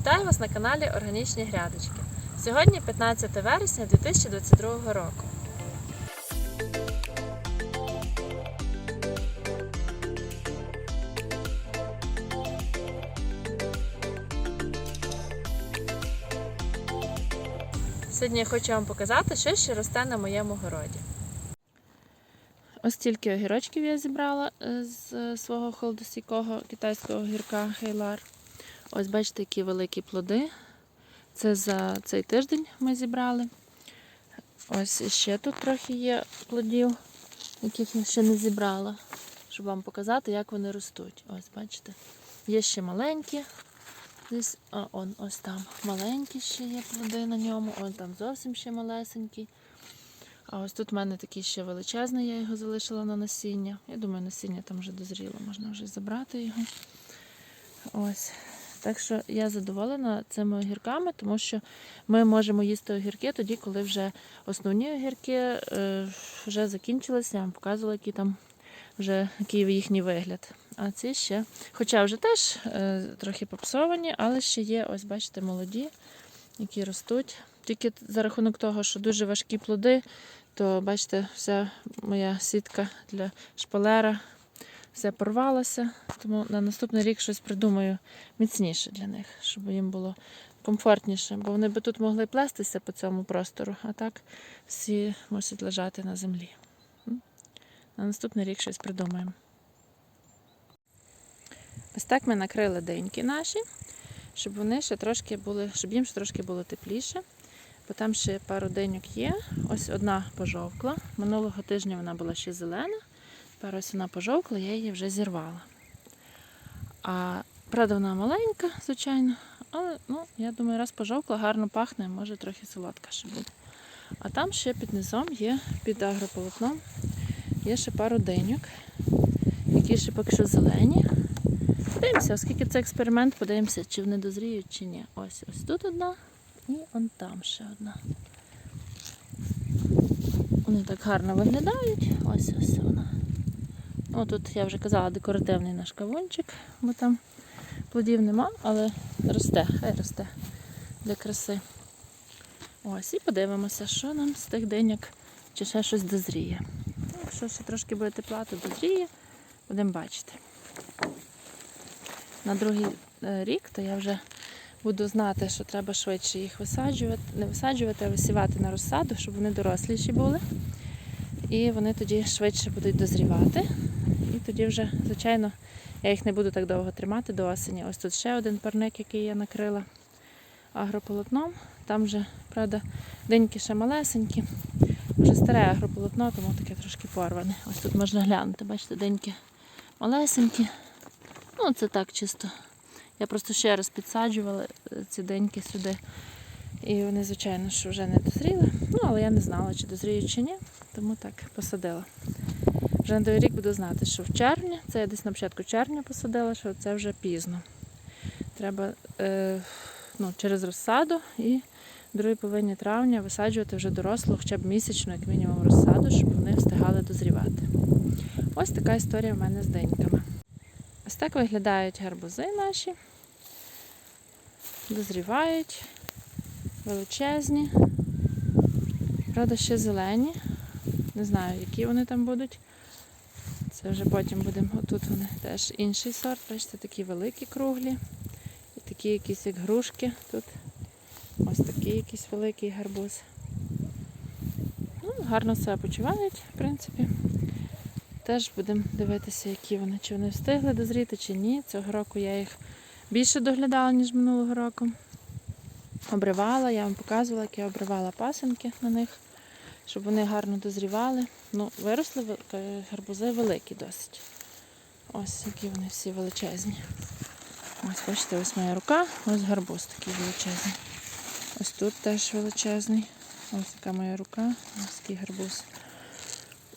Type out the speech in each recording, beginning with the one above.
Вітаю вас на каналі Органічні Грядочки. Сьогодні 15 вересня 2022 року. Сьогодні я хочу вам показати, що ще росте на моєму городі. Ось тільки огірочків я зібрала е, з свого холодостійкого китайського гірка Хейлар. Ось бачите, які великі плоди. Це за цей тиждень ми зібрали. Ось ще тут трохи є плодів, яких я ще не зібрала, щоб вам показати, як вони ростуть. Ось бачите. Є ще маленькі. Десь, а, он, ось там маленькі ще є плоди на ньому, он там зовсім ще малесенький. А ось тут в мене такий ще величезний, я його залишила на насіння. Я думаю, насіння там вже дозріло, можна вже забрати його. Ось. Так що я задоволена цими огірками, тому що ми можемо їсти огірки тоді, коли вже основні огірки е, вже закінчилися. Я вам показувала, які там вже який їхній вигляд. А ці ще, хоча вже теж е, трохи попсовані, але ще є, ось бачите, молоді, які ростуть. Тільки за рахунок того, що дуже важкі плоди, то бачите, вся моя сітка для шпалера все порвалося. Тому на наступний рік щось придумаю міцніше для них, щоб їм було комфортніше. Бо вони би тут могли плестися по цьому простору, а так всі мусять лежати на землі. На наступний рік щось придумаємо. Ось так ми накрили деньки наші, щоб вони ще трошки були, щоб їм ще трошки було тепліше. Бо там ще пару деньок є. Ось одна пожовкла. Минулого тижня вона була ще зелена. Тепер ось вона пожовкла, я її вже зірвала. А правда, вона маленька, звичайно, але ну, я думаю, раз пожовкла, гарно пахне, може трохи солодка ще буде. А там ще під низом є, під агрополотном, є ще пару деньок, які ще поки що зелені. Подивимося, оскільки це експеримент, подивимося, чи вони дозріють, чи ні. Ось ось тут одна і он там ще одна. Вони так гарно виглядають. Ось ось вона. О, тут я вже казала декоративний наш кавунчик, бо там плодів нема, але росте, хай росте для краси. Ось, і подивимося, що нам з тих деньок, чи ще щось дозріє. Ну, Якщо ще трошки буде тепла, то дозріє, будемо бачити. На другий е, рік, то я вже буду знати, що треба швидше їх висаджувати, не висаджувати, а висівати на розсаду, щоб вони доросліші були. І вони тоді швидше будуть дозрівати. Тоді вже, звичайно, я їх не буду так довго тримати до осені. Ось тут ще один парник, який я накрила агрополотном. Там вже, правда, деньки ще малесенькі. Вже старе агрополотно, тому таке трошки порване. Ось тут можна глянути, бачите, деньки малесенькі. Ну, це так чисто. Я просто ще раз підсаджувала е, ці деньки сюди. І вони, звичайно, що вже не дозріли. Ну, але я не знала, чи дозріють чи ні, тому так посадила. Вже на рік буду знати, що в червні, це я десь на початку червня посадила, що це вже пізно. Треба е, ну, через розсаду і в другій половині травня висаджувати вже дорослу, хоча б місячну, як мінімум, розсаду, щоб вони встигали дозрівати. Ось така історія в мене з деньками. Ось так виглядають гарбузи наші. Дозрівають, величезні. Правда, ще зелені. Не знаю, які вони там будуть. Це вже потім будемо. Тут вони теж інший сорт. Бачите, такі великі круглі. І такі якісь як грушки. Тут ось такий якийсь великий гарбуз. Ну, гарно себе почувають, в принципі. Теж будемо дивитися, які вони, чи вони встигли дозріти, чи ні. Цього року я їх більше доглядала, ніж минулого року. Обривала, я вам показувала, як я обривала пасинки на них, щоб вони гарно дозрівали. Ну, виросли е, гарбузи великі досить. Ось які вони всі величезні. Ось бачите, ось моя рука, ось гарбуз такий величезний. Ось тут теж величезний. Ось така моя рука, ось такий гарбуз.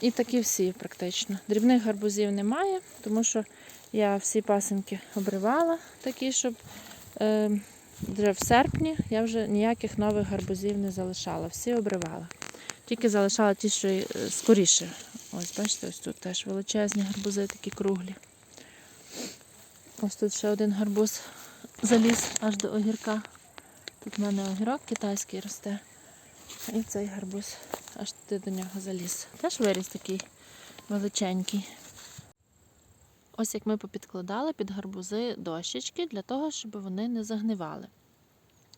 І такі всі практично. Дрібних гарбузів немає, тому що я всі пасинки обривала, такі, щоб е, вже в серпні я вже ніяких нових гарбузів не залишала. Всі обривала. Тільки залишала ті, що е, скоріше. Ось, бачите, ось тут теж величезні гарбузи, такі круглі. Ось тут ще один гарбуз заліз аж до огірка. Тут в мене огірок китайський росте. І цей гарбуз аж туди до нього заліз. Теж виріс такий величенький. Ось як ми попідкладали під гарбузи дощечки для того, щоб вони не загнивали.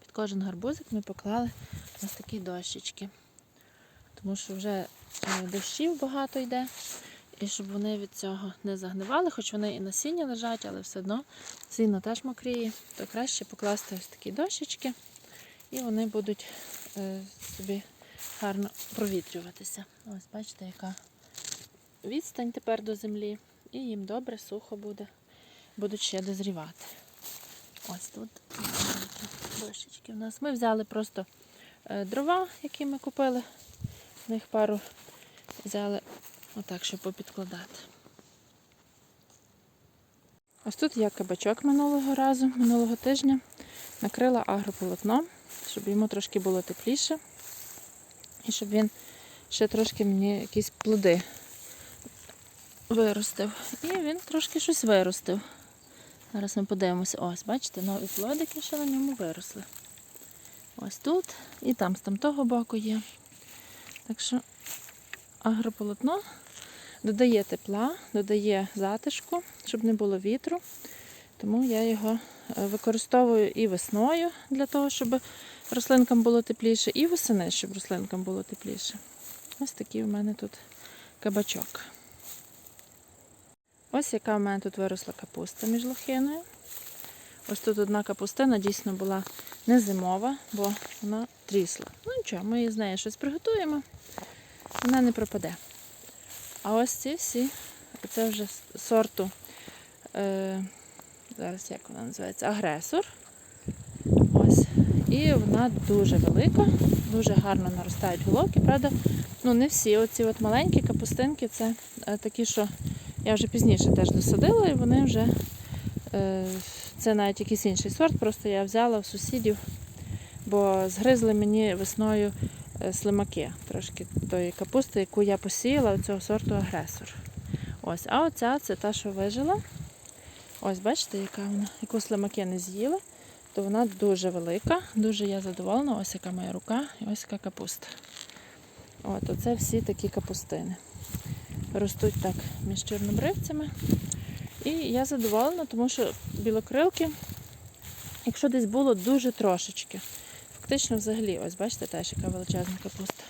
Під кожен гарбузик ми поклали ось такі дощечки. Тому що вже е, дощів багато йде. І щоб вони від цього не загнивали, хоч вони і на сіні лежать, але все одно сіно теж мокріє, то краще покласти ось такі дощечки, і вони будуть е, собі гарно провітрюватися. Ось бачите, яка відстань тепер до землі, і їм добре, сухо буде, будуть ще дозрівати. Ось тут дощечки у нас. Ми взяли просто е, дрова, які ми купили. В них пару взяли отак, щоб попідкладати. Ось тут є кабачок минулого разу, минулого тижня. Накрила агрополотном, щоб йому трошки було тепліше. І щоб він ще трошки мені якісь плоди виростив. І він трошки щось виростив. Зараз ми подивимося. Ось, бачите, нові плодики ще на ньому виросли. Ось тут і там з там того боку є. Так що агрополотно додає тепла, додає затишку, щоб не було вітру. Тому я його е, використовую і весною для того, щоб рослинкам було тепліше, і восени, щоб рослинкам було тепліше. Ось такий у мене тут кабачок. Ось яка в мене тут виросла капуста між лохиною. Ось тут одна капустина дійсно була не зимова, бо вона трісла. Ну нічого, ми з нею щось приготуємо, вона не пропаде. А ось ці всі, це вже сорту, е, зараз як вона називається, агресор. Ось. І вона дуже велика, дуже гарно наростають головки. Правда, ну не всі оці от маленькі капустинки, це е, такі, що я вже пізніше теж досадила, і вони вже це навіть якийсь інший сорт, просто я взяла в сусідів, бо згризли мені весною е, слимаки, трошки тої капусти, яку я посіяла у цього сорту агресор. Ось, а оця це та, що вижила. Ось, бачите, яка вона, яку слимаки не з'їли, то вона дуже велика, дуже я задоволена. Ось яка моя рука і ось яка капуста. От, оце всі такі капустини. Ростуть так між чорнобривцями. І я задоволена, тому що білокрилки, якщо десь було дуже трошечки. Фактично взагалі, ось бачите, теж яка величезна капуста.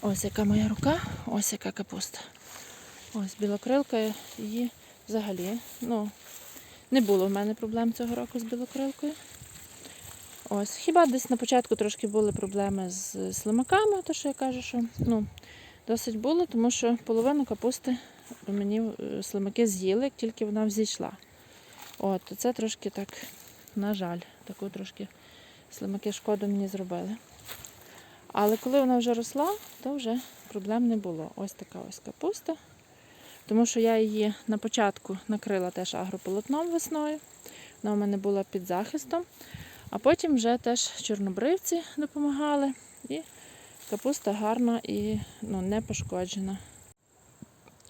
Ось яка моя рука, ось яка капуста. Ось білокрилка її взагалі. Ну, не було в мене проблем цього року з білокрилкою. Ось, хіба десь на початку трошки були проблеми з слимаками, то що я кажу, що ну, досить було, тому що половину капусти мені е, слимаки з'їли, як тільки вона взійшла. От, це трошки так, на жаль, таку трошки слимаки шкоду мені зробили. Але коли вона вже росла, то вже проблем не було. Ось така ось капуста. Тому що я її на початку накрила теж агрополотном весною. Вона у мене була під захистом. А потім вже теж чорнобривці допомагали. І капуста гарна і ну, не пошкоджена.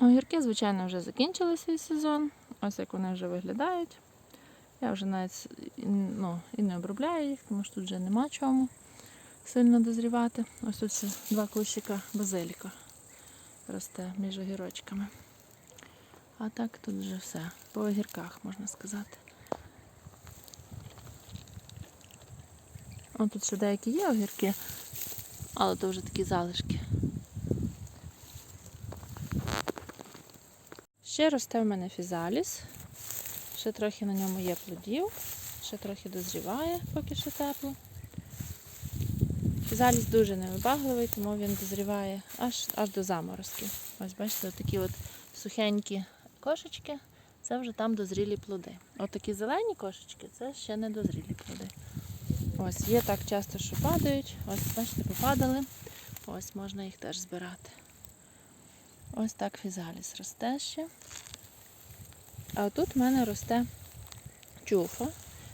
Огірки, звичайно, вже закінчили свій сезон. Ось як вони вже виглядають. Я вже навіть ну, і не обробляю їх, тому що тут вже нема чому сильно дозрівати. Ось тут два кущика базиліка росте між огірочками. А так тут вже все. По огірках, можна сказати. О, тут ще деякі є огірки, але то вже такі залишки. Ще росте в мене фізаліс. Ще трохи на ньому є плодів, ще трохи дозріває, поки ще тепло. Фізаліс дуже невибагливий, тому він дозріває аж аж до заморозків. Ось бачите, такі от сухенькі кошечки, це вже там дозрілі плоди. От такі зелені кошечки це ще не дозрілі плоди. Ось, є так часто, що падають. Ось, бачите, попадали. Ось можна їх теж збирати. Ось так фізаліс росте ще. А тут в мене росте чуфа.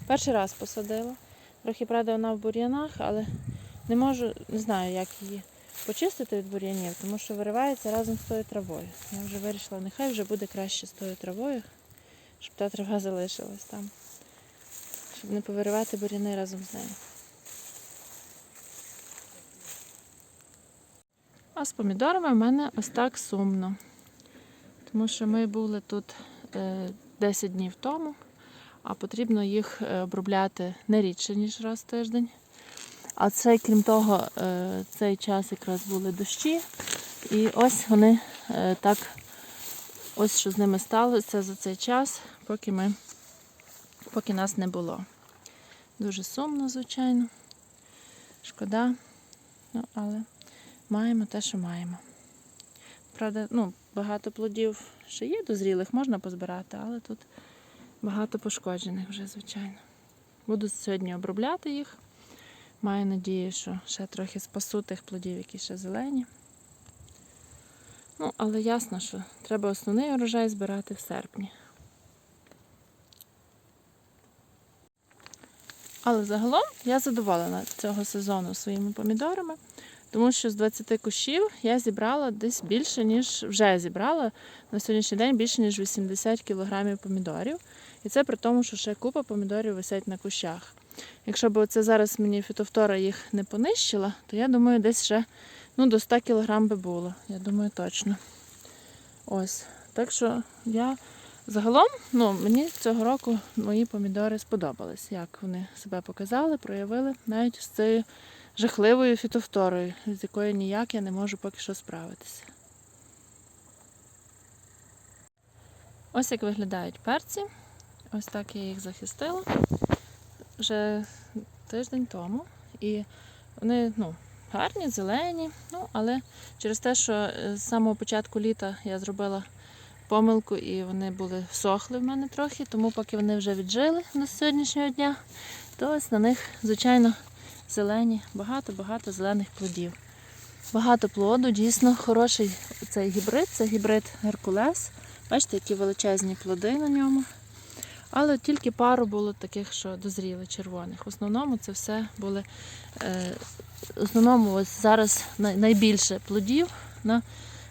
Перший раз посадила. Трохи, правда, вона в бур'янах, але не можу, не знаю, як її почистити від бур'янів, тому що виривається разом з тою травою. Я вже вирішила, нехай вже буде краще з тою травою, щоб та трава залишилась там. щоб не повиривати буряни разом з нею. З помідорами в мене ось так сумно. Тому що ми були тут е, 10 днів тому, а потрібно їх е, обробляти не рідше, ніж раз в тиждень. А це, крім того, е, цей час якраз були дощі. І ось вони е, так, ось що з ними сталося за цей час, поки ми, поки нас не було. Дуже сумно, звичайно. Шкода. Ну, але маємо те, що маємо. Правда, ну, багато плодів ще є дозрілих, можна позбирати, але тут багато пошкоджених вже, звичайно. Буду сьогодні обробляти їх. Маю надію, що ще трохи спасу тих плодів, які ще зелені. Ну, але ясно, що треба основний урожай збирати в серпні. Але загалом я задоволена цього сезону своїми помідорами, тому що з 20 кущів я зібрала десь більше, ніж вже зібрала на сьогоднішній день більше, ніж 80 кілограмів помідорів. І це при тому, що ще купа помідорів висять на кущах. Якщо б це зараз мені фітофтора їх не понищила, то я думаю, десь ще ну, до 100 кілограм би було. Я думаю, точно. Ось. Так що я загалом, ну, мені цього року мої помідори сподобались, як вони себе показали, проявили навіть з цією жахливою фітофторою, з якою ніяк я не можу поки що справитися. Ось як виглядають перці. Ось так я їх захистила вже тиждень тому. І вони ну, гарні, зелені, ну, але через те, що е, з самого початку літа я зробила помилку і вони були всохли в мене трохи, тому поки вони вже віджили до сьогоднішнього дня, то ось на них, звичайно, зелені, багато-багато зелених плодів. Багато плоду, дійсно хороший цей гібрид, це гібрид Геркулес. Бачите, які величезні плоди на ньому. Але тільки пару було таких, що дозріли червоних. В основному це все були. Е, в основному ось зараз найбільше плодів. На,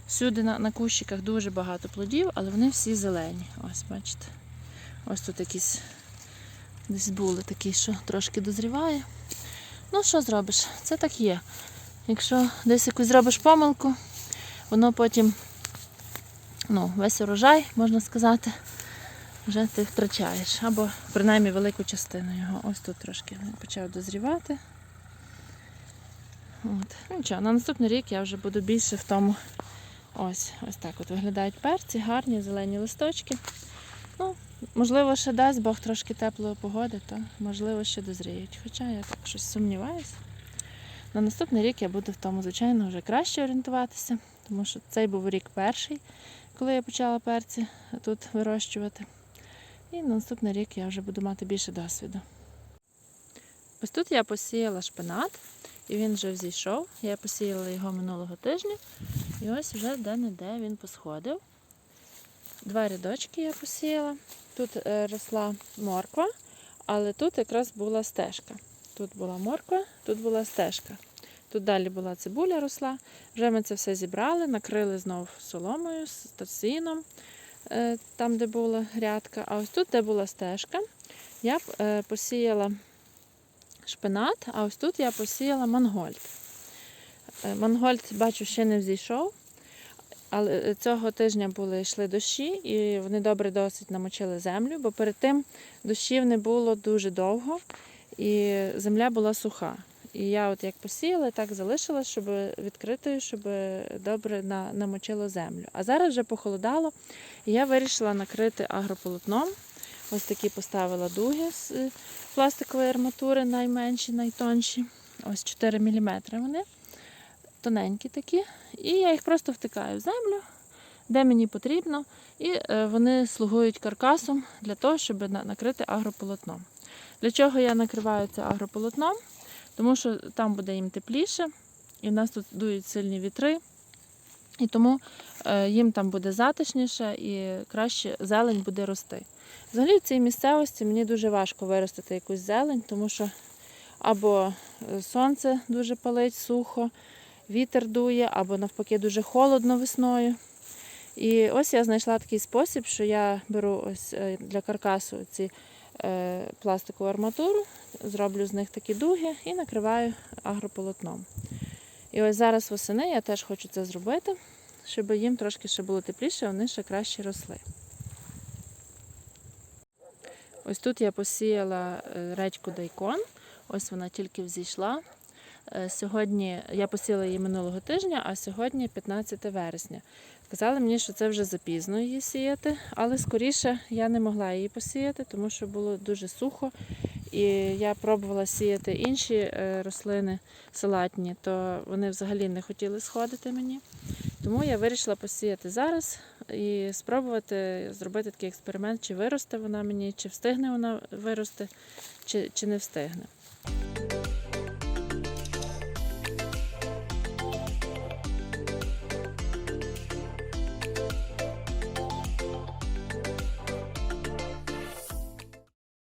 всюди на, на кущиках дуже багато плодів, але вони всі зелені. Ось, бачите. Ось тут якісь десь були такі, що трошки дозріває. Ну, що зробиш? Це так є. Якщо десь якусь зробиш помилку, воно потім ну, весь урожай, можна сказати, вже ти втрачаєш. Або принаймні велику частину його. Ось тут трошки почав дозрівати. От. Ну, Нічого, на наступний рік я вже буду більше в тому. Ось, ось так от виглядають перці, гарні зелені листочки. Ну, можливо, ще дасть Бог трошки теплої погоди, то можливо ще дозріють. Хоча я так щось сумніваюся. На наступний рік я буду в тому, звичайно, вже краще орієнтуватися, тому що цей був рік перший, коли я почала перці тут вирощувати. І на наступний рік я вже буду мати більше досвіду. Ось тут я посіяла шпинат, і він вже взійшов. Я посіяла його минулого тижня. І ось вже де-не-де він посходив. Два рядочки я посіяла. Тут е, росла морква, але тут якраз була стежка. Тут була морква, тут була стежка. Тут далі була цибуля росла. Вже ми це все зібрали, накрили знов соломою з тосіном, е, там, де була грядка. А ось тут, де була стежка, я е, посіяла шпинат, а ось тут я посіяла мангольд. Мангольд, бачу, ще не взійшов. Але е, цього тижня були йшли дощі, і вони добре досить намочили землю, бо перед тим дощів не було дуже довго, і земля була суха. І я от як посіяла, так залишила, щоб відкритою, щоб добре на- намочило землю. А зараз вже похолодало, і я вирішила накрити агрополотном. Ось такі поставила дуги з е, пластикової арматури, найменші, найтонші. Ось 4 мм вони тоненькі такі. І я їх просто втикаю в землю, де мені потрібно, і е, вони слугують каркасом для того, щоб накрити агрополотном. Для чого я накриваю це агрополотном? Тому що там буде їм тепліше, і в нас тут дують сильні вітри, і тому е, їм там буде затишніше і краще зелень буде рости. Взагалі в цій місцевості мені дуже важко виростити якусь зелень, тому що або е, сонце дуже палить сухо, вітер дує, або навпаки дуже холодно весною. І ось я знайшла такий спосіб, що я беру ось е, для каркасу ці е, пластикову арматуру, зроблю з них такі дуги і накриваю агрополотном. І ось зараз восени я теж хочу це зробити, щоб їм трошки ще було тепліше, вони ще краще росли. Ось тут я посіяла е, редьку дайкон, ось вона тільки взійшла. Е, Сьогодні я посіяла її минулого тижня, а сьогодні 15 вересня. Сказали мені, що це вже запізно її сіяти, але скоріше я не могла її посіяти, тому що було дуже сухо. І я пробувала сіяти інші е, рослини салатні, то вони взагалі не хотіли сходити мені. Тому я вирішила посіяти зараз і спробувати зробити такий експеримент, чи виросте вона мені, чи встигне вона вирости, чи, чи не встигне.